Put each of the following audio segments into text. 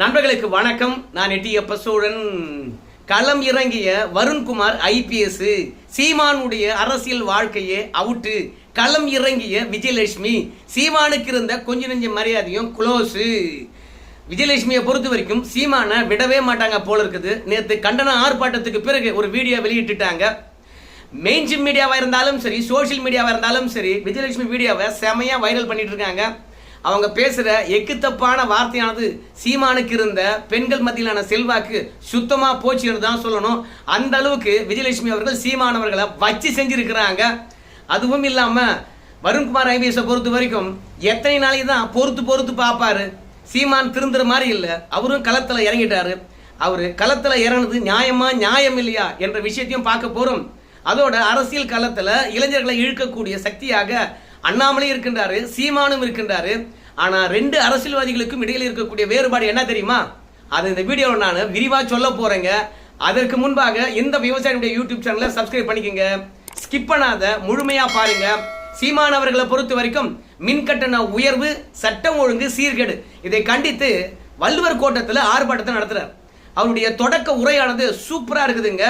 நண்பர்களுக்கு வணக்கம். நான் எட்டியப்ப சோழன் களம் இறங்கிய வருண்குமார் ஐபிஎஸ் சீமானுடைய அரசியல் வாழ்க்கையே அவுட்டு. களம் இறங்கிய விஜயலட்சுமி. சீமானுக்கு இருந்த கொஞ்ச நெஞ்ச மரியாதையும் குளோஸு விஜயலட்சுமியை பொறுத்த வரைக்கும் சீமானை விடவே மாட்டாங்க போல இருக்குது. நேற்று கண்டன ஆர்ப்பாட்டத்துக்கு பிறகு ஒரு வீடியோ வெளியிட்டுட்டாங்க. மெயின்ஸ்ட்ரீம் மீடியாவாக இருந்தாலும் சரி சோஷியல் மீடியாவாக இருந்தாலும் சரி விஜயலட்சுமி வீடியோவை செமையாக வைரல் பண்ணிட்டு இருக்காங்க. அவங்க பேசுகிற எக்குத்தப்பான வார்த்தையானது சீமானுக்கு இருந்த பெண்கள் மத்தியிலான செல்வாக்கு சுத்தமாக போச்சுன்னு தான் சொல்லணும். அந்த அளவுக்கு விஜயலட்சுமி அவர்கள் சீமானவர்களை வச்சு செஞ்சுருக்கிறாங்க. அதுவும் இல்லாமல் வருண்குமார் ஐபிஎஸை பொறுத்த வரைக்கும் எத்தனை நாளைக்கு தான் பொறுத்து பொறுத்து பார்ப்பாரு? சீமான் திருந்துற மாதிரி இல்லை. அவரும் களத்தில் இறங்கிட்டாரு. அவர் களத்தில் இறங்குனது நியாயமா நியாயம் இல்லையா என்ற விஷயத்தையும் பார்க்க போகிறோம் அதோட அரசியல் களத்தில் இளைஞர்களை இழுக்கக்கூடிய சக்தியாக அண்ணாமலை இருக்கின்றாரு சீமானும் இருக்கின்றாரு. ஆனால் ரெண்டு அரசியல்வாதிகளுக்கும் இடையில் இருக்கக்கூடிய வேறுபாடு என்ன தெரியுமா? அது இந்த வீடியோவில் நான் விரிவாக சொல்ல போகிறேங்க அதற்கு முன்பாக இந்த விவசாயியுடைய யூடியூப் சேனலை சப்ஸ்கிரைப் பண்ணிக்கோங்க. ஸ்கிப் பண்ணாத முழுமையாக பாருங்க. சீமான் அவர்களை பொறுத்த வரைக்கும் மின் கட்டண உயர்வு சட்டம் ஒழுங்கு சீர்கேடு. இதை கண்டித்து வள்ளுவர் கோட்டத்தில் ஆர்ப்பாட்டத்தை நடத்துறார். அவருடைய தொடக்க உரையானது சூப்பராக இருக்குதுங்க.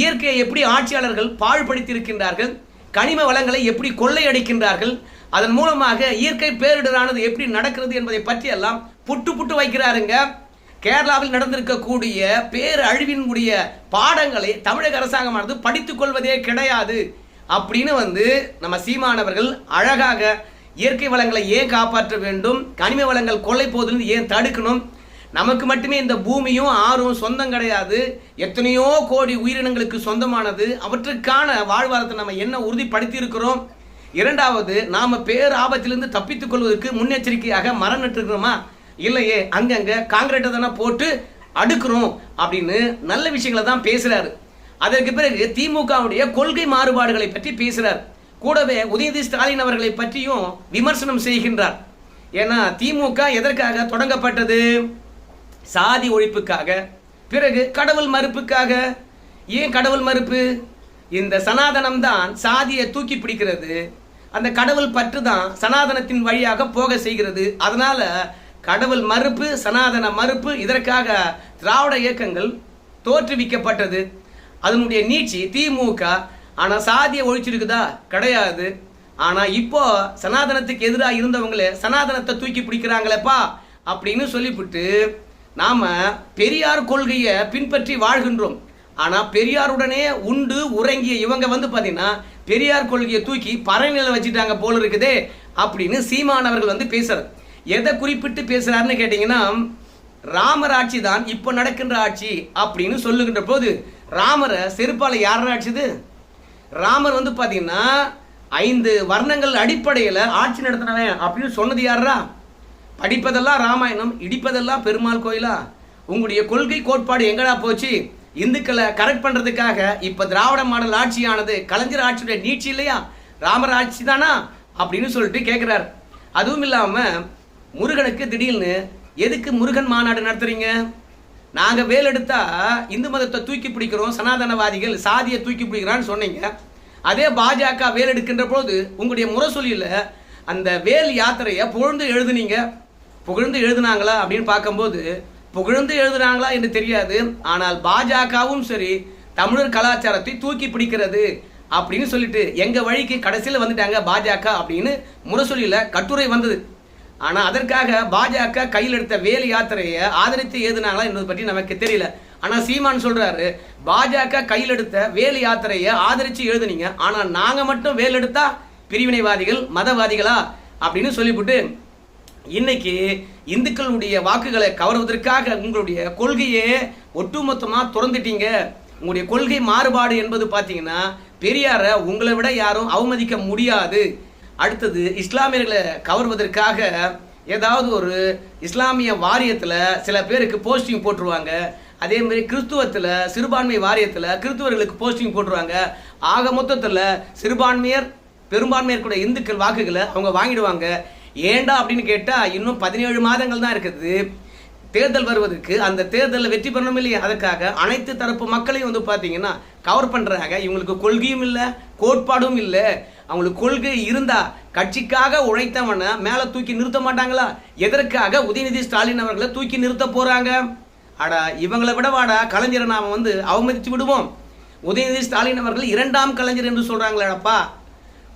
இயற்கையை எப்படி ஆட்சியாளர்கள் பாழ்படுத்தி இருக்கின்றார்கள் கனிம வளங்களை எப்படி கொள்ளையடிக்கின்றார்கள்? அதன் மூலமாக இயற்கை பேரிடரானது எப்படி நடக்கிறது என்பதை பற்றி எல்லாம் புட்டு புட்டு வைக்கிறாருங்க. கேரளாவில் நடந்திருக்கக்கூடிய பேரழிவினுடைய பாடங்களை தமிழக அரசாங்கமானது படித்துக் கொள்வதே கிடையாது அப்படின்னு வந்து நம்ம சீமானவர்கள் அழகாக இயற்கை வளங்களை ஏன் காப்பாற்ற வேண்டும்? கனிம வளங்கள் கொள்ளை போதிலிருந்து ஏன் தடுக்கணும்? நமக்கு மட்டுமே இந்த பூமியும் ஆறும் சொந்தம் கிடையாது. எத்தனையோ கோடி உயிரினங்களுக்கு சொந்தமானது. அவற்றுக்கான வாழ்வாரத்தை நம்ம என்ன உறுதிப்படுத்தி இருக்கிறோம் இரண்டாவது நாம் பேர் ஆபத்திலிருந்து தப்பித்துக் கொள்வதற்கு முன்னெச்சரிக்கையாக மரம் நட்டுருக்கிறோமா? இல்லையே அங்கங்க காங்கிரீட்டை தானே போட்டு அடுக்கிறோம் அப்படின்னு நல்ல விஷயங்களை தான் பேசுறாரு. அதற்கு பிறகு திமுகவுடைய கொள்கை மாறுபாடுகளை பற்றி பேசுறார். கூடவே உதயநிதி ஸ்டாலின் அவர்களை பற்றியும் விமர்சனம் செய்கின்றார். ஏன்னா திமுக எதற்காக தொடங்கப்பட்டது? சாதி ஒழிப்புக்காக பிறகு கடவுள் மறுப்புக்காக. ஏன் கடவுள் மறுப்பு? இந்த சனாதனம் தான் சாதியை தூக்கி பிடிக்கிறது. அந்த கடவுள் பற்று தான் சனாதனத்தின் வழியாக போக செய்கிறது. அதனால கடவுள் மறுப்பு சனாதன மறுப்பு இதற்காக திராவிட இயக்கங்கள் தோற்றுவிக்கப்பட்டது. அதனுடைய நீட்சி திமுக. ஆனால் சாதியை ஒழிச்சிருக்குதா? கிடையாது. ஆனால் இப்போ சனாதனத்துக்கு எதிராக இருந்தவங்களே சனாதனத்தை தூக்கி பிடிக்கிறாங்களேப்பா அப்படின்னு சொல்லிவிட்டு நாம் பெரியார் கொள்கையை பின்பற்றி வாழ்கின்றோம். ஆனால் பெரியாருடனே உண்டு உறங்கிய இவங்க வந்து பார்த்தீங்கன்னா பெரியார் கொள்கையை தூக்கி பறநிலை வச்சுட்டாங்க போல இருக்குதே அப்படின்னு சீமானவர்கள் வந்து பேசுறாரு. எதை குறிப்பிட்டு பேசுறாருன்னு கேட்டிங்கன்னா ராமர் ஆட்சி தான் இப்போ நடக்கின்ற ஆட்சி அப்படின்னு சொல்லுகின்ற போது ராமரை செருப்பால யார் ஆட்சிது ராமர் வந்து பார்த்தீங்கன்னா ஐந்து வர்ணங்கள் அடிப்படையில் ஆட்சி நடத்தினவன் அப்படின்னு சொன்னது யாரா படிப்பதெல்லாம் ராமாயணம் இடிப்பதெல்லாம் பெருமாள் கோயிலா? உங்களுடைய கொள்கை கோட்பாடு எங்கடா போச்சு? இந்துக்களை கரெக்ட் பண்ணுறதுக்காக இப்போ திராவிட மாடல் ஆட்சியானது கலைஞர் ஆட்சியுடைய நீட்சி இல்லையா? ராமர் ஆட்சி தானா? அப்படின்னு சொல்லிட்டு கேட்குறாரு அதுவும் இல்லாமல் முருகனுக்கு திடீர்னு எதுக்கு முருகன் மாநாடு நடத்துறீங்க? நாங்கள் வேல் எடுத்தா இந்து மதத்தை தூக்கி பிடிக்கிறோம் சனாதனவாதிகள் சாதியை தூக்கி பிடிக்கிறான்னு சொன்னீங்க. அதே பாஜக வேல் எடுக்கின்ற போது உங்களுடைய முரசொலியில் அந்த வேல் யாத்திரையை புகழ்ந்து எழுதுனீங்க. புகழ்ந்து எழுதுனாங்களா அப்படின்னு பார்க்கும்போது புகழ்ந்து எழுதுனாங்களா என்று தெரியாது. ஆனால் பாஜகவும் சரி தமிழர் கலாச்சாரத்தை தூக்கி பிடிக்கிறது அப்படின்னு சொல்லிட்டு எங்க வழிக்கு கடைசியில் வந்துட்டாங்க பாஜக அப்படின்னு முரசொலியில் கட்டுரை வந்தது. ஆனால் அதற்காக பாஜக கையில் எடுத்த வேலு யாத்திரையை ஆதரித்து எழுதுனாங்களா என்பது பற்றி நமக்கு தெரியல. ஆனால் சீமான் சொல்றாரு பாஜக கையில் எடுத்த வேலு யாத்திரையை ஆதரித்து எழுதுனீங்க. ஆனால் நாங்கள் மட்டும் வேல் எடுத்தா பிரிவினைவாதிகள் மதவாதிகளா அப்படின்னு சொல்லிவிட்டு இன்னைக்கு இந்துக்களுடைய வாக்குகளை கவர்வதற்காக உங்களுடைய கொள்கையே ஒட்டுமொத்தமாக திறந்துட்டீங்க. உங்களுடைய கொள்கை மாறுபாடு என்பது பார்த்தீங்கன்னா பெரியாரை உங்களை விட யாரும் அவமதிக்க முடியாது. அடுத்தது இஸ்லாமியர்களை கவர்வதற்காக ஏதாவது ஒரு இஸ்லாமிய வாரியத்தில் சில பேருக்கு போஸ்டிங் போட்டுருவாங்க. அதே மாதிரி கிறிஸ்துவத்தில் சிறுபான்மை வாரியத்தில் கிறிஸ்துவர்களுக்கு போஸ்டிங் போட்டுருவாங்க. ஆக மொத்தத்தில் சிறுபான்மையர் பெரும்பான்மையர் கூட இந்துக்கள் வாக்குகளை அவங்க வாங்கிடுவாங்க. ஏண்டா அப்படின்னு கேட்டால் இன்னும் பதினேழு மாதங்கள் தான் இருக்குது. தேர்தல் வருவதற்கு அந்த தேர்தலில் வெற்றி பெறணும் இல்லையா? அதுக்காக அனைத்து தரப்பு மக்களையும் வந்து பார்த்தீங்கன்னா கவர் பண்ணுறாங்க இவங்களுக்கு கொள்கையும் இல்லை கோட்பாடும் இல்லை. அவங்களுக்கு கொள்கை இருந்தா கட்சிக்காக உழைத்தவனை மேலே தூக்கி நிறுத்த மாட்டாங்களா? எதற்காக உதயநிதி ஸ்டாலின் அவர்களை தூக்கி நிறுத்த போகிறாங்க அடா இவங்களை விட வாடா கலைஞரை நாம் வந்து அவமதித்து விடுவோம். உதயநிதி ஸ்டாலின் அவர்கள் இரண்டாம் கலைஞர் என்று சொல்கிறாங்களேடப்பா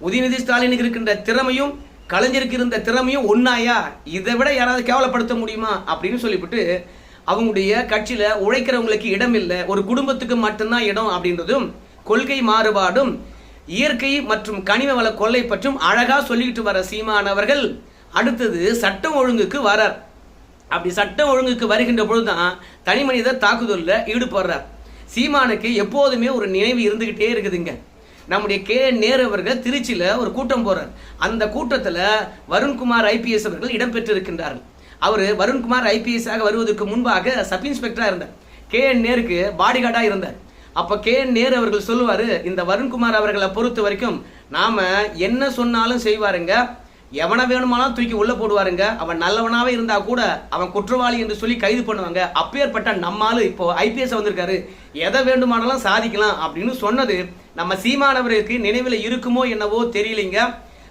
உதயநிதி ஸ்டாலினுக்கு இருக்கின்ற திறமையும் கலைஞருக்கு இருந்த திறமையும் ஒன்னாயா இதை விட யாராவது கேவலப்படுத்த முடியுமா? அப்படின்னு சொல்லிவிட்டு அவங்களுடைய கட்சியில உழைக்கிறவங்களுக்கு இடம் இல்லை ஒரு குடும்பத்துக்கு மட்டும்தான் இடம் அப்படின்றதும் கொள்கை மாறுபாடும் இயற்கை மற்றும் கனிம வள கொள்ளை பற்றும் அழகா சொல்லிக்கிட்டு வர சீமானவர்கள் அடுத்தது சட்டம் ஒழுங்குக்கு வரார். அப்படி சட்டம் ஒழுங்குக்கு வருகின்ற பொழுதுதான் தனி மனித தாக்குதலில் ஈடுபடுறார். சீமானுக்கு எப்போதுமே ஒரு நினைவு இருந்துகிட்டே இருக்குதுங்க. நம்முடைய கே நேரு அவர்கள் திருச்சியில் ஒரு கூட்டம் போறார். அந்த கூட்டத்தில் வருண்குமார் ஐபிஎஸ் அவர்கள் இடம்பெற்றிருக்கின்றார்கள். அவர் வருண்குமார் ஐபிஎஸ் ஆக வருவதற்கு முன்பாக சப் இன்ஸ்பெக்டராக இருந்தார். கே என் நேருக்கு பாடிகார்டாக இருந்தார். அப்போ கே என் நேரு அவர்கள் சொல்லுவார் இந்த வருண்குமார் அவர்களை பொறுத்த வரைக்கும் நாம் என்ன சொன்னாலும் செய்வாருங்க எவனை வேணுமானாலும் தூக்கி உள்ள போடுவாருங்க. அவன் நல்லவனாவே இருந்தா கூட அவன் குற்றவாளி என்று சொல்லி கைது பண்ணுவாங்க. அப்பேற்பட்ட நம்மாலு இப்போ ஐபிஎஸ் வந்திருக்காரு. எதை வேண்டுமானாலும் சாதிக்கலாம் அப்படின்னு சொன்னது நம்ம சீமானவருக்கு நினைவில் இருக்குமோ என்னவோ தெரியலைங்க.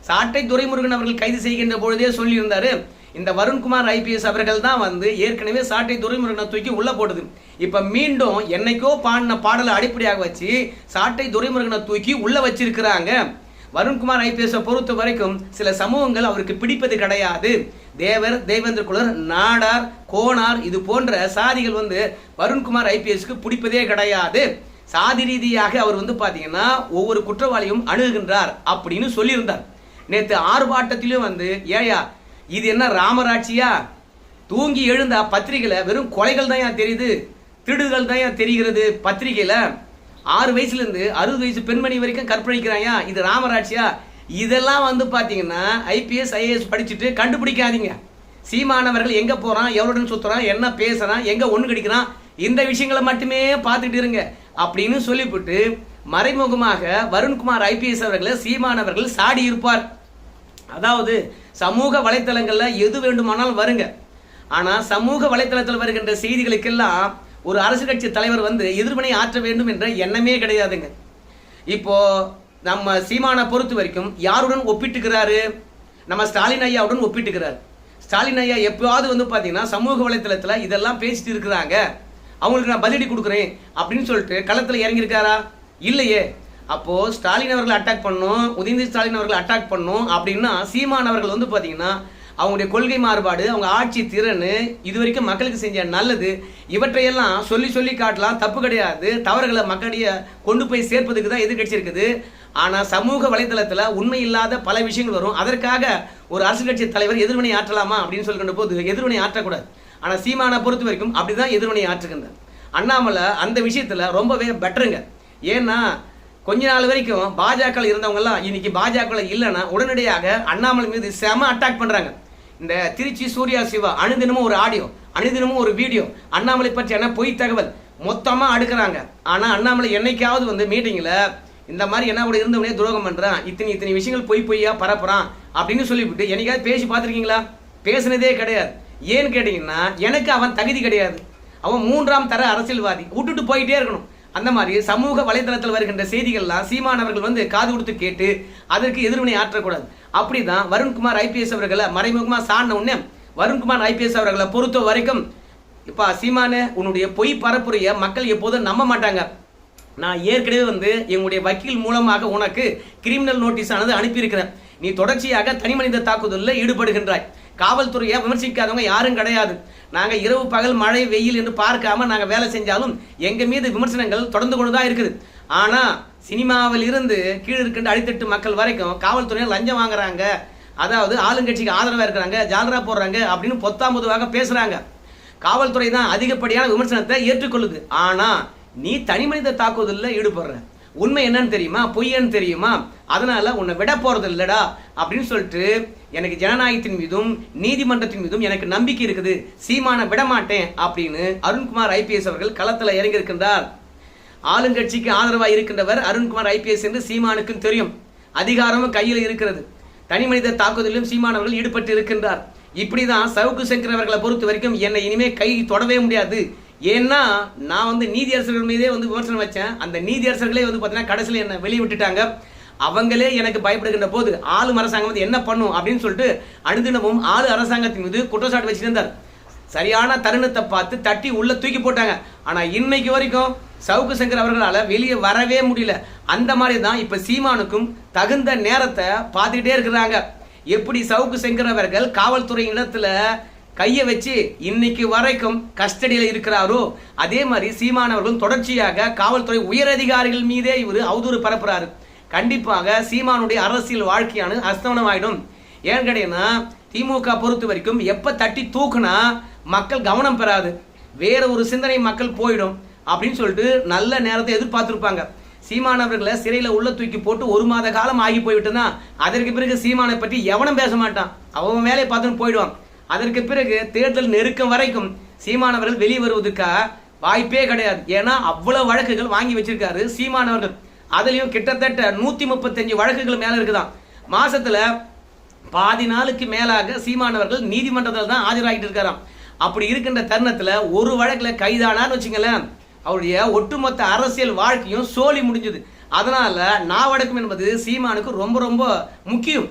சாட்டை துரைமுருகன் அவர்கள் கைது செய்கின்ற பொழுதே சொல்லியிருந்தாரு. இந்த வருண்குமார் ஐபிஎஸ் அவர்கள் தான் வந்து ஏற்கனவே சாட்டை துரைமுருகனை தூக்கி உள்ள போடுது இப்ப மீண்டும் என்னைக்கோ பாடின பாடலை அடிப்படையாக வச்சு சாட்டை துரைமுருகனை தூக்கி உள்ள வச்சிருக்கிறாங்க. வருண்குமார் ஐபிஎஸ்ஸை பொறுத்த வரைக்கும் சில சமூகங்கள் அவருக்கு பிடிப்பது கிடையாது. தேவர் தேவேந்திர குலர் நாடார் கோனார் இது போன்ற சாதிகள் வந்து வருண்குமார் ஐபிஎஸ்க்கு பிடிப்பதே கிடையாது. சாதி ரீதியாக அவர் வந்து பார்த்தீங்கன்னா ஒவ்வொரு குற்றவாளியும் அணுகுகின்றார் அப்படின்னு சொல்லியிருந்தார். நேற்று ஆர்ப்பாட்டத்திலும் வந்து ஏயா இது என்ன ராமராட்சியா? தூங்கி எழுந்த பத்திரிகையில் வெறும் கொலைகள் தான் தெரியுது திருடுகள் தான் தெரிகிறது பத்திரிகையில். ஆறு வயசுல இருந்து அறுபது வயசு பெண்மணி வரைக்கும் கற்பழிக்கிறாயா? இது ராமராட்சியா இதெல்லாம் வந்து பாத்தீங்கன்னா ஐபிஎஸ் ஐஏஎஸ் படிச்சுட்டு கண்டுபிடிக்காதீங்க. சீமானவர்கள் எங்க போறான்? எவ்வளோன்னு சுத்துறான்? என்ன பேசுறான்? எங்க ஒண்ணு கிடைக்கிறான்? இந்த விஷயங்களை மட்டுமே பார்த்துட்டு இருங்க. அப்படின்னு சொல்லிவிட்டு மறைமுகமாக வருண்குமார் ஐபிஎஸ் அவர்களை சீமானவர்கள் சாடி இருப்பார். அதாவது சமூக வலைத்தளங்களில் எது வேண்டுமானாலும் வருங்க. ஆனால் சமூக வலைத்தளத்தில் வருகின்ற செய்திகளுக்கெல்லாம் ஒரு அரசு கட்சி தலைவர் வந்து எதிர்வினை ஆற்ற வேண்டும் என்ற எண்ணமே கிடையாதுங்க. இப்போ நம்ம சீமானை பொறுத்த வரைக்கும் யாருடன் ஒப்பிட்டுக்கிறாரு? நம்ம ஸ்டாலின் ஐயாவுடன் ஒப்பிட்டுக்கிறார். ஸ்டாலின் ஐயா எப்பயாவது வந்து பார்த்தீங்கன்னா சமூக வலைத்தளத்தில் இதெல்லாம் பேசிட்டு இருக்கிறாங்க. அவங்களுக்கு நான் பதிலடி கொடுக்குறேன் அப்படின்னு சொல்லிட்டு களத்தில் இறங்கியிருக்காரா? இல்லையே. அப்போ ஸ்டாலின் அவர்களை அட்டாக் பண்ணும் உதயநிதி ஸ்டாலின் அவர்களை அட்டாக் பண்ணும் அப்படின்னா சீமான் அவர்கள் வந்து பார்த்தீங்கன்னா அவங்களுடைய கொள்கை மாறுபாடு அவங்க ஆட்சி திறன் இது வரைக்கும் மக்களுக்கு செஞ்ச நல்லது இவற்றையெல்லாம் சொல்லி சொல்லி காட்டலாம் தப்பு கிடையாது தவறுகளை மக்களிடையே கொண்டு போய் சேர்ப்பதுக்கு தான் எதிர்கட்சி இருக்குது ஆனால் சமூக வலைதளத்தில் உண்மை இல்லாத பல விஷயங்கள் வரும். அதற்காக ஒரு அரசு கட்சி தலைவர் எதிர்வினை ஆற்றலாமா அப்படின்னு சொல்கின்ற போது எதிர்வினை ஆற்றக்கூடாது. ஆனால் சீமானை பொறுத்த வரைக்கும் அப்படி தான் எதிர்வினை ஆற்றுகின்றார் அண்ணாமலை அந்த விஷயத்தில் ரொம்பவே பெட்டருங்க. ஏன்னா கொஞ்ச நாள் வரைக்கும் பாஜக இருந்தவங்கலாம் இன்னைக்கு பாஜக இல்லைன்னா உடனடியாக அண்ணாமலை மீது செம அட்டாக் பண்ணுறாங்க இந்த திருச்சி சூர்யா சிவா அனுதினமும் ஒரு ஆடியோ அனுதினமும் ஒரு வீடியோ அண்ணாமலை பற்றியான பொய் தகவல் மொத்தமாக அடுக்கிறாங்க. ஆனால் அண்ணாமலை என்னைக்காவது வந்து மீட்டிங்கில் இந்த மாதிரி என்ன கூட இருந்தவனே துரோகம் பண்ணுறான் இத்தனை இத்தனை விஷயங்கள் பொய் பொய்யா பரப்புறான் அப்படின்னு சொல்லிவிட்டு என்னைக்காவது பேசி பார்த்துருக்கீங்களா? பேசுனதே கிடையாது. ஏன்னு கேட்டிங்கன்னா எனக்கு அவன் தகுதி கிடையாது. அவன் மூன்றாம் தர அரசியல்வாதி விட்டுட்டு போயிட்டே இருக்கணும். அந்த மாதிரி சமூக வலைதளத்தில் வருகின்ற செய்திகள்லாம் சீமானவர்கள் வந்து காது கொடுத்து கேட்டு அதற்கு எதிர்வினை ஆற்றக்கூடாது. அப்படிதான் வருண்குமார் ஐபிஎஸ் அவர்களை மறைமுகமாக சாடின உடனே வருண்குமார் ஐபிஎஸ் அவர்களை பொறுத்த வரைக்கும் இப்போ சீமானு உன்னுடைய பொய் பரப்புரைய மக்கள் எப்போதும் நம்ப மாட்டாங்க. நான் ஏற்கனவே வந்து எங்களுடைய வக்கீல் மூலமாக உனக்கு கிரிமினல் நோட்டீஸ் ஆனது அனுப்பியிருக்கிறேன். நீ தொடர்ச்சியாக தனி மனித தாக்குதலில் ஈடுபடுகின்றாய். காவல்துறையை விமர்சிக்காதவங்க யாரும் கிடையாது. நாங்கள் இரவு பகல் மழை வெயில் என்று பார்க்காம நாங்கள் வேலை செஞ்சாலும் எங்கள் மீது விமர்சனங்கள் தொடர்ந்து கொண்டு தான் இருக்குது. ஆனால் சினிமாவில் இருந்து கீழே இருக்கின்ற அடித்தட்டு மக்கள் வரைக்கும் காவல்துறையில் லஞ்சம் வாங்குறாங்க. அதாவது ஆளுங்கட்சிக்கு ஆதரவாக இருக்கிறாங்க ஜாலரா போடுறாங்க அப்படின்னு பொத்தாம் பொதுவாக பேசுகிறாங்க காவல்துறை தான் அதிகப்படியான விமர்சனத்தை ஏற்றுக்கொள்ளுது. ஆனால் நீ தனி மனித தாக்குதலில் ஈடுபடுற. உண்மை என்னன்னு தெரியுமா? பொய்யன்னு தெரியுமா? அதனால உன்னை விட போறது இல்லடா அப்படின்னு சொல்லிட்டு எனக்கு ஜனநாயகத்தின் மீதும் நீதிமன்றத்தின் மீதும் எனக்கு நம்பிக்கை இருக்குது. சீமான விட மாட்டேன் அப்படின்னு அருண்குமார் ஐபிஎஸ் அவர்கள் களத்துல இறங்கி இருக்கின்றார் ஆளுங்கட்சிக்கு ஆதரவாக இருக்கின்றவர் அருண்குமார் ஐபிஎஸ் என்று சீமானுக்கும் தெரியும். அதிகாரமும் கையில் இருக்கிறது. தனி மனித தாக்குதலிலும் சீமானவர்கள் ஈடுபட்டு இருக்கின்றார். இப்படிதான் சவுக்கு சங்கர் அவர்களை பொறுத்த வரைக்கும் என்னை இனிமே கை தொடவே முடியாது. ஏன்னா நான் வந்து நீதியரசர்கள் மீதே வந்து விமர்சனம் வச்சேன். அந்த நீதியரசர்களே வந்து பார்த்தீங்கன்னா கடைசியில் என்னை வெளியே விட்டுட்டாங்க. அவங்களே எனக்கு பயப்படுகின்ற போது ஆளும் அரசாங்கம் வந்து என்ன பண்ணும் அப்படின்னு சொல்லிட்டு அனுதினமும் ஆளு அரசாங்கத்தின் மீது குற்றச்சாட்டு வச்சிருந்தார். சரியான தருணத்தை பார்த்து தட்டி உள்ள தூக்கி போட்டாங்க. ஆனா இன்னைக்கு வரைக்கும் சவுக்கு சங்கர் அவர்களால் வெளியே வரவே முடியல. அந்த மாதிரி தான் இப்ப சீமானுக்கும் தகுந்த நேரத்தை பார்த்துக்கிட்டே இருக்கிறாங்க. எப்படி சவுக்கு சங்கர் அவர்கள் காவல்துறை இடத்துல கையை வச்சு இன்னைக்கு வரைக்கும் கஸ்டடியில் இருக்கிறாரோ அதே மாதிரி சீமானவர்களும் தொடர்ச்சியாக காவல்துறை உயரதிகாரிகள் மீதே இவர் அவதூறு பரப்புறாரு. கண்டிப்பாக சீமானுடைய அரசியல் வாழ்க்கையானது அஸ்தமனம் ஆயிடும் ஏன்னு கேட்டீங்கன்னா திமுக பொறுத்த வரைக்கும் எப்போ தட்டி தூக்குனா மக்கள் கவனம் பெறாது. வேற ஒரு சிந்தனை மக்கள் போயிடும் அப்படின்னு சொல்லிட்டு நல்ல நேரத்தை எதிர்பார்த்துருப்பாங்க. சீமானவர்களை சிறையில் உள்ள தூக்கி போட்டு ஒரு மாத காலம் ஆகி போய்விட்டுனா அதற்கு பிறகு சீமானை பற்றி எவனும் பேச மாட்டான். அவன் வேலையை பார்த்துன்னு போயிடுவான். அதற்கு பிறகு தேர்தல் நெருக்கம் வரைக்கும் சீமானவர்கள் வெளியே வருவதற்கா வாய்ப்பே கிடையாது. ஏன்னா அவ்வளவு வழக்குகள் வாங்கி வச்சிருக்காரு சீமானவர்கள். அதுலயும் கிட்டத்தட்ட நூத்தி முப்பத்தஞ்சு வழக்குகள் மேல இருக்குதான். மாசத்துல பாதி நாளுக்கு மேலாக சீமானவர்கள் நீதிமன்றத்தில் தான் ஆஜராகிட்டு இருக்காராம். அப்படி இருக்கின்ற தருணத்துல ஒரு வழக்குல கைதானான்னு வச்சுங்களேன் அவருடைய ஒட்டுமொத்த அரசியல் வாழ்க்கையும் சோழி முடிஞ்சது. அதனால நாவடக்கம் என்பது சீமானுக்கு ரொம்ப ரொம்ப முக்கியம்.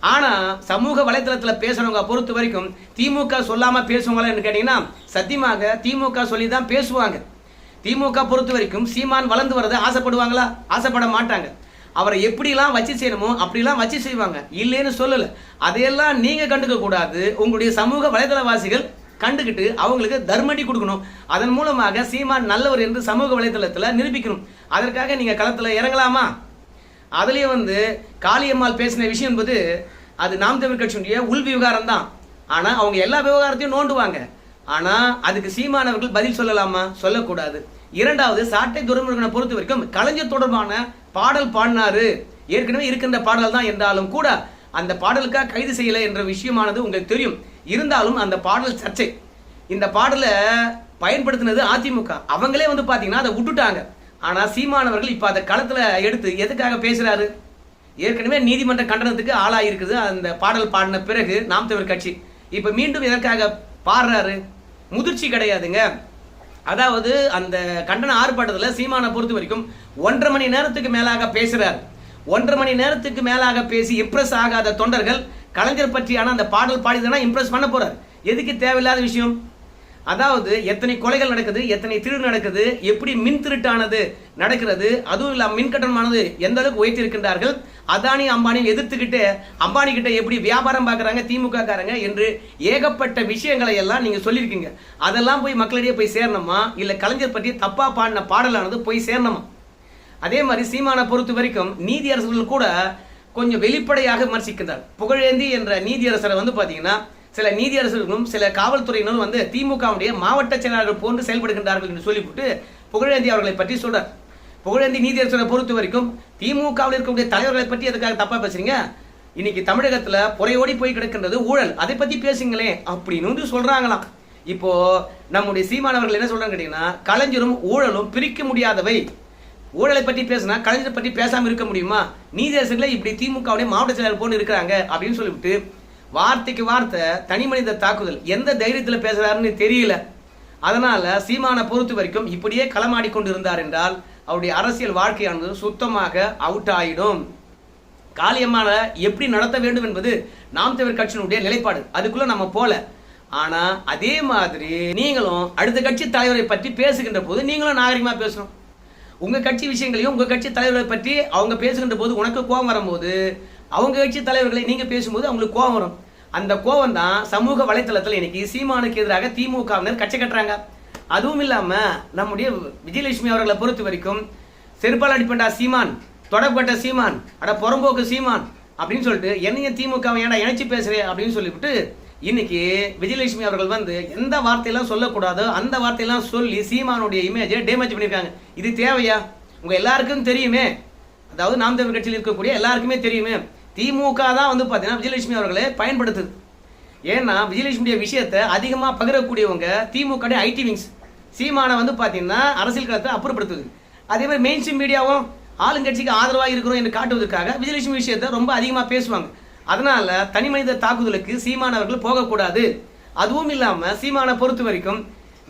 ஆனா சமூக வலைத்தளத்தில் பேசுறவங்க பொறுத்த வரைக்கும் திமுக சொல்லாம பேசுவாங்களா கேட்டீங்கன்னா சத்தியமாக திமுக சொல்லி தான் பேசுவாங்க. திமுக பொறுத்த வரைக்கும் சீமான் வளர்ந்து வரது ஆசைப்படுவாங்களா? ஆசைப்பட மாட்டாங்க. அவரை எப்படிலாம் வச்சு செய்யணுமோ அப்படிலாம் வச்சு செய்வாங்க. இல்லைன்னு சொல்லல. அதையெல்லாம் நீங்க கண்டுக்க கூடாது. உங்களுடைய சமூக வலைதளவாசிகள் கண்டுக்கிட்டு அவங்களுக்கு தர்மடி கொடுக்கணும். அதன் மூலமாக சீமான் நல்லவர் என்று சமூக வலைதளத்தில் நிரூபிக்கணும். அதற்காக நீங்க களத்துல இறங்கலாமா? அதுலேயும் வந்து காளியம்மாள் பேசின விஷயம் என்பது அது நாம் தமிழ் கட்சியினுடைய உள் விவகாரம் தான் ஆனால் அவங்க எல்லா விவகாரத்தையும் நோண்டுவாங்க. ஆனால் அதுக்கு சீமானவர்கள் பதில் சொல்லலாமா? சொல்லக்கூடாது. இரண்டாவது சாட்டை துறைமுருகனை பொறுத்த வரைக்கும் கலைஞர் தொடர்பான பாடல் பாடினாரு. ஏற்கனவே இருக்கின்ற பாடல் தான் என்றாலும் கூட அந்த பாடலுக்காக கைது செய்யலை என்ற விஷயமானது உங்களுக்கு தெரியும். இருந்தாலும் அந்த பாடல் சர்ச்சை. இந்த பாடலை பயன்படுத்தினது அதிமுக. அவங்களே வந்து பார்த்தீங்கன்னா அதை விட்டுட்டாங்க. ஆனால் சீமானவர்கள் இப்போ அதை களத்தில் எடுத்து எதுக்காக பேசுகிறாரு ஏற்கனவே நீதிமன்ற கண்டனத்துக்கு ஆளாயிருக்குது. அந்த பாடல் பாடின பிறகு நாம் தமிழ் கட்சி. இப்போ மீண்டும் எதற்காக பாடுறாரு? முதிர்ச்சி கிடையாதுங்க. அதாவது அந்த கண்டன ஆர்ப்பாட்டத்தில் சீமானை பொறுத்த வரைக்கும் ஒன்றரை மணி நேரத்துக்கு மேலாக பேசுகிறார் ஒன்றரை மணி நேரத்துக்கு மேலாக பேசி இம்ப்ரெஸ் ஆகாத தொண்டர்கள் கலைஞர் பற்றியான அந்த பாடல் பாடிதானா இம்ப்ரெஸ் பண்ண போறார். எதுக்கு தேவையில்லாத விஷயம்? அதாவது எத்தனை கொலைகள் நடக்குது எத்தனை திருடு நடக்குது எப்படி மின் திருட்டானது நடக்கிறது அதுவும் இல்லாம மின் கட்டணமானது எந்த அளவுக்கு உயர்த்திருக்கின்றார்கள் அதானி அம்பானி எதிர்த்துக்கிட்டு அம்பானி கிட்ட எப்படி வியாபாரம் பார்க்குறாங்க திமுக காரங்க என்று ஏகப்பட்ட விஷயங்களை எல்லாம் நீங்கள் சொல்லியிருக்கீங்க. அதெல்லாம் போய் மக்களிடையே போய் சேரணுமா? இல்லை கலைஞர் பற்றி தப்பாக பாடின பாடலானது போய் சேரணுமா? அதே மாதிரி சீமானை பொறுத்த வரைக்கும் நீதியரசர்கள் கூட கொஞ்சம் வெளிப்படையாக விமர்சிக்கின்றார் புகழேந்தி என்ற நீதியரசரை வந்து பார்த்தீங்கன்னா சில நீதியரசர்களும் சில காவல்துறையினரும் வந்து திமுகவுடைய மாவட்ட செயலாளர்கள் போன்று செயல்படுகின்றார்கள் என்று சொல்லிவிட்டு புகழேந்தி அவர்களை பற்றி சொல்றார். புகழேந்தி நீதியரசரை பொறுத்த வரைக்கும் திமுகவில் இருக்கக்கூடிய தலைவர்களை பற்றி எதுக்காக தப்பா பேசுறீங்க? இன்னைக்கு தமிழகத்துல புறையோடி போய் கிடக்கின்றது ஊழல். அதை பத்தி பேசுங்களேன் அப்படின்னு வந்து சொல்றாங்களாம். இப்போ நம்முடைய சீமானவர்கள் என்ன சொல்றாங்க கேட்டீங்கன்னா கலைஞரும் ஊழலும் பிரிக்க முடியாதவை. ஊழலை பற்றி பேசினா கலைஞரை பற்றி பேசாமல் இருக்க முடியுமா? நீதியரசர்களை இப்படி திமுகவுடைய மாவட்ட செயலாளர் போன்று இருக்கிறாங்க அப்படின்னு சொல்லிவிட்டு வார்த்தைக்கு வார்த்தை தனி மனித தாக்குதல். எந்த தைரியத்தில் பேசுறாருன்னு தெரியல. அதனால சீமானை பொறுத்த வரைக்கும் இப்படியே களமாடி கொண்டு இருந்தார் என்றால் அவருடைய அரசியல் வாழ்க்கையானது சுத்தமாக அவுட் ஆயிடும். காலியம்மான எப்படி நடத்த வேண்டும் என்பது நாம் தமிழ் கட்சியினுடைய நிலைப்பாடு. அதுக்குள்ள நம்ம போல. ஆனா அதே மாதிரி நீங்களும் அடுத்த கட்சி தலைவரை பற்றி பேசுகின்ற போது நீங்களும் நாகரிகமா பேசணும். உங்க கட்சி விஷயங்களையும் உங்க கட்சி தலைவரை பற்றி அவங்க பேசுகின்ற போது உனக்கு கோபம் வரும்போது அவங்க கட்சி தலைவர்களை நீங்க பேசும்போது அவங்களுக்கு கோபம் வரும். அந்த கோபம் தான் சமூக வலைத்தளத்தில் இன்னைக்கு சீமானுக்கு எதிராக திமுகவினர் கட்சி கட்டுறாங்க. அதுவும் இல்லாம நம்முடைய விஜயலட்சுமி அவர்களை பொறுத்த வரைக்கும் செருப்பால் அடிப்பண்டா சீமான் தொடப்பட்ட சீமான் அட புறம்போக்கு சீமான் அப்படின்னு சொல்லிட்டு என்னைய திமுக ஏன்டா இணைச்சு பேசுகிறேன் அப்படின்னு சொல்லிவிட்டு இன்னைக்கு விஜயலட்சுமி அவர்கள் வந்து எந்த வார்த்தையெல்லாம் சொல்லக்கூடாதோ அந்த வார்த்தையெல்லாம் சொல்லி சீமானுடைய இமேஜை டேமேஜ் பண்ணியிருக்காங்க. இது தேவையா? உங்க எல்லாருக்கும் தெரியுமே. அதாவது நாம் தமிழ் கட்சியில் இருக்கக்கூடிய எல்லாருக்குமே தெரியுமே. திமுக தான் வந்து பார்த்தீங்கன்னா விஜயலட்சுமி அவர்களை பயன்படுத்துது. ஏன்னா விஜயலட்சுமியுடைய விஷயத்தை அதிகமாக பகிரக்கூடியவங்க திமுக ஐடி விங்ஸ். சீமானை வந்து பார்த்தீங்கன்னா அரசியல் களத்தை அப்புறப்படுத்துது. அதே மாதிரி மெயின் ஸ்ட்ரீம் மீடியாவும் ஆளுங்கட்சிக்கு ஆதரவாக இருக்கிறோம் என்று காட்டுவதற்காக விஜயலட்சுமி விஷயத்தை ரொம்ப அதிகமாக பேசுவாங்க. அதனால தனி மனித தாக்குதலுக்கு சீமானவர்கள் போகக்கூடாது. அதுவும் இல்லாமல் சீமானை பொறுத்த வரைக்கும்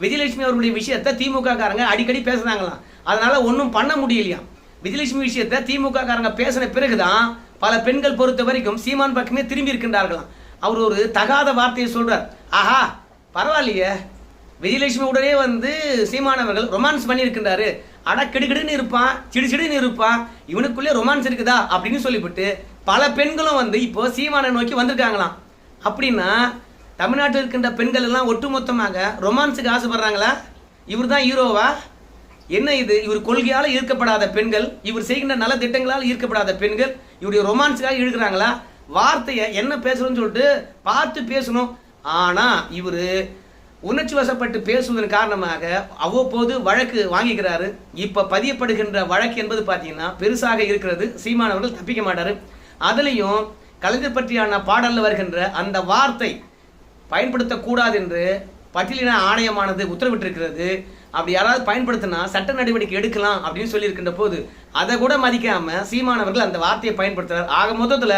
விஜயலட்சுமி அவர்களுடைய விஷயத்தை திமுக காரங்க அடிக்கடி பேசுனாங்களாம். அதனால ஒன்றும் பண்ண முடியலையாம். விஜயலட்சுமி விஷயத்தை திமுக காரங்க பேசின பிறகுதான் பல பெண்கள் பொறுத்த வரைக்கும் சீமான் பக்கமே திரும்பி இருக்கின்றார்களாம். அவர் ஒரு தகாத வார்த்தையை சொல்றார். ஆஹா பரவாயில்லையே. விஜயலட்சுமி உடனே வந்து சீமானவர்கள் ரொமான்ஸ் பண்ணியிருக்கின்றாரு. அட கிடுகிடுன்னு இருப்பான் சிடு சிடுன்னு இருப்பான். இவனுக்குள்ளே ரொமான்ஸ் இருக்குதா அப்படின்னு சொல்லிவிட்டு பல பெண்களும் வந்து இப்போ சீமானை நோக்கி வந்திருக்காங்களாம். அப்படின்னா தமிழ்நாட்டில் இருக்கின்ற பெண்கள் எல்லாம் ஒட்டுமொத்தமாக ரொமான்ஸுக்கு ஆசைப்படுறாங்களா? இவர் தான் ஹீரோவா? என்ன இது? இவர் கொள்கையால் ஈர்க்கப்படாத பெண்கள் இவர் செய்கின்ற நல திட்டங்களால் ஈர்க்கப்படாத பெண்கள் இவருடைய ரொமான்ஸுக்காக இழுக்கிறாங்களா வார்த்தையை என்ன பேசணும்னு சொல்லிட்டு பார்த்து பேசணும். ஆனால் இவர் உணர்ச்சி வசப்பட்டு பேசுவதன் காரணமாக அவ்வப்போது வழக்கு வாங்கிக்கிறாரு. இப்போ பதியப்படுகின்ற வழக்கு என்பது பார்த்தீங்கன்னா பெருசாக இருக்கிறது. சீமானவர்கள் தப்பிக்க மாட்டார். அதுலேயும் கலைஞர் பற்றியான பாடலில் வருகின்ற அந்த வார்த்தை பயன்படுத்தக்கூடாது என்று பட்டியலின ஆணையமானது உத்தரவிட்டிருக்கிறது. அப்படி யாராவது பயன்படுத்தினா சட்ட நடவடிக்கை எடுக்கலாம் அப்படின்னு சொல்லியிருக்கின்ற போது அதை கூட மதிக்காம சீமானவர்கள் அந்த வார்த்தையை பயன்படுத்துறார் ஆக மொத்தத்தில்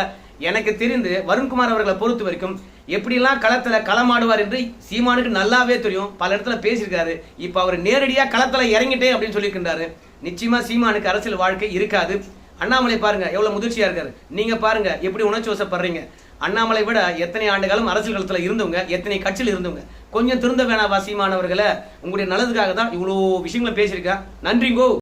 எனக்கு தெரிந்து வருண்குமார் அவர்களை பொறுத்த வரைக்கும் எப்படிலாம் களத்தில் களமாடுவார் என்று சீமானுக்கு நல்லாவே தெரியும். பல இடத்துல பேசியிருக்காரு. இப்போ அவர் நேரடியாக களத்தில் இறங்கிட்டே அப்படின்னு சொல்லியிருக்கின்றாரு. நிச்சயமாக சீமானுக்கு அரசியல் வாழ்க்கை இருக்காது. அண்ணாமலை பாருங்க எவ்வளோ முதிர்ச்சியாக இருக்காரு. நீங்கள் பாருங்க எப்படி உணர்ச்சி வசப்படுறீங்க. அண்ணாமலை விட எத்தனை ஆண்டு காலம் அரசியல் களத்தில் இருந்தவங்க எத்தனை கட்சியில் இருந்தவங்க. கொஞ்சம் திருந்த வேணா வாசியமானவர்களை உங்களுடைய நல்லதுக்காக தான் இவ்வளோ விஷயங்களை பேசியிருக்கேன். நன்றிங்கோ.